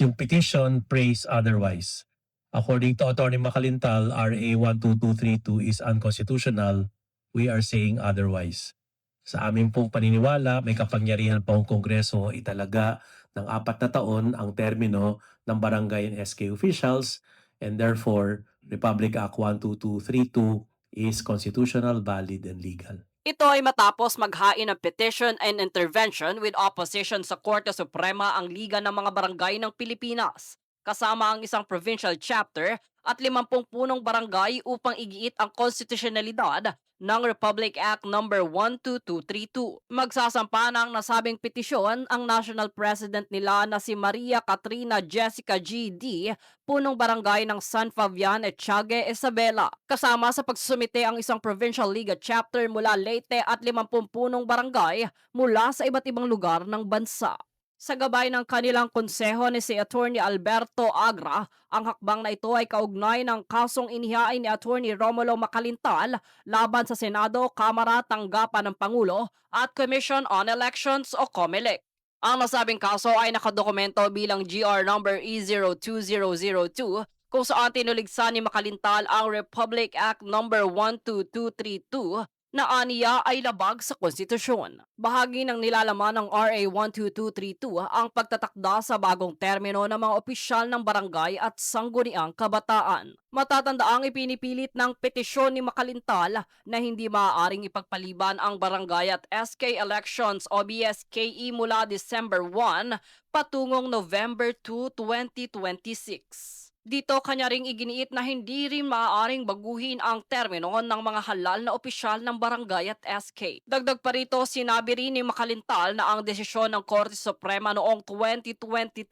yung petition prays otherwise. According to Attorney Makalintal, RA 12232 is unconstitutional. We are saying otherwise. Sa amin pong paniniwala, may kapangyarihan pa ang Kongreso italaga ng apat na taon ang termino ng barangay and SK officials and therefore Republic Act 12232 is constitutional, valid, and legal. Ito ay matapos maghain ng petition and intervention with opposition sa Korte Suprema ang Liga ng mga Barangay ng Pilipinas, kasama ang isang provincial chapter at 50 punong barangay upang igiit ang konstitusyonalidad ng Republic Act No. 12232. Magsasampa ng nasabing petisyon ang national president nila na si Maria Katrina Jessica G.D. punong barangay ng San Fabian at Tiague, Isabela. Kasama sa pagsusumite ang isang provincial liga chapter mula Leyte at 50 punong barangay mula sa iba't ibang lugar ng bansa. Sa gabay ng kanilang konseho ni si Attorney Alberto Agra, ang hakbang na ito ay kaugnay ng kasong inihain ni Attorney Romulo Macalintal laban sa Senado, Kamara, Tanggapan ng Pangulo at Commission on Elections o COMELEC. Ang nasabing kaso ay nakadokumento bilang GR number E E02002 kung saan tinuligsan ni Makalintal ang Republic Act number 12232 na aniya ay labag sa konstitusyon. Bahagi ng nilalaman ng RA 12232 ang pagtatakda sa bagong termino ng mga opisyal ng barangay at sangguniang kabataan. Matatandaang ipinipilit ng petisyon ni Makalintal na hindi maaaring ipagpaliban ang barangay at SK elections o BSKE mula December 1 patungong November 2, 2026. Dito kanya ring iginiit na hindi rin maaaring baguhin ang termino ng mga halal na opisyal ng barangay at SK. Dagdag pa rito, sinabi rin ni Makalintal na ang desisyon ng Korte Suprema noong 2023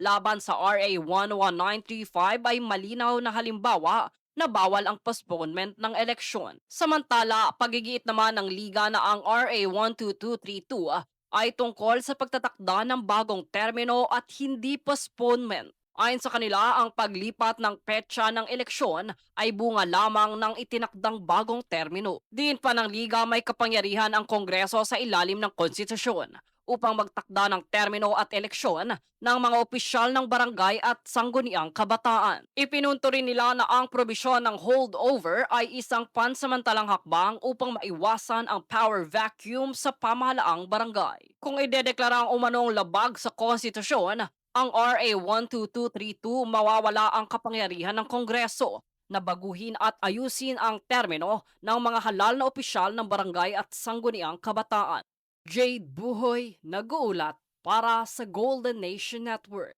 laban sa RA 11935 ay malinaw na halimbawa na bawal ang postponement ng eleksyon. Samantala, pagigiit naman ng liga na ang RA 12232 ay tungkol sa pagtatakda ng bagong termino at hindi postponement. Ayon sa kanila, ang paglipat ng petsa ng eleksyon ay bunga lamang ng itinakdang bagong termino. Diin pa ng liga may kapangyarihan ang Kongreso sa ilalim ng konstitusyon upang magtakda ng termino at eleksyon ng mga opisyal ng barangay at sangguniang kabataan. Ipinunto rin nila na ang probisyon ng holdover ay isang pansamantalang hakbang upang maiwasan ang power vacuum sa pamahalaang barangay. Kung idedeklara ang umanong labag sa konstitusyon, ang RA 12232 mawawala ang kapangyarihan ng Kongreso na baguhin at ayusin ang termino ng mga halal na opisyal ng barangay at sangguniang kabataan. Jade Buhoy, nag-uulat para sa Golden Nation Network.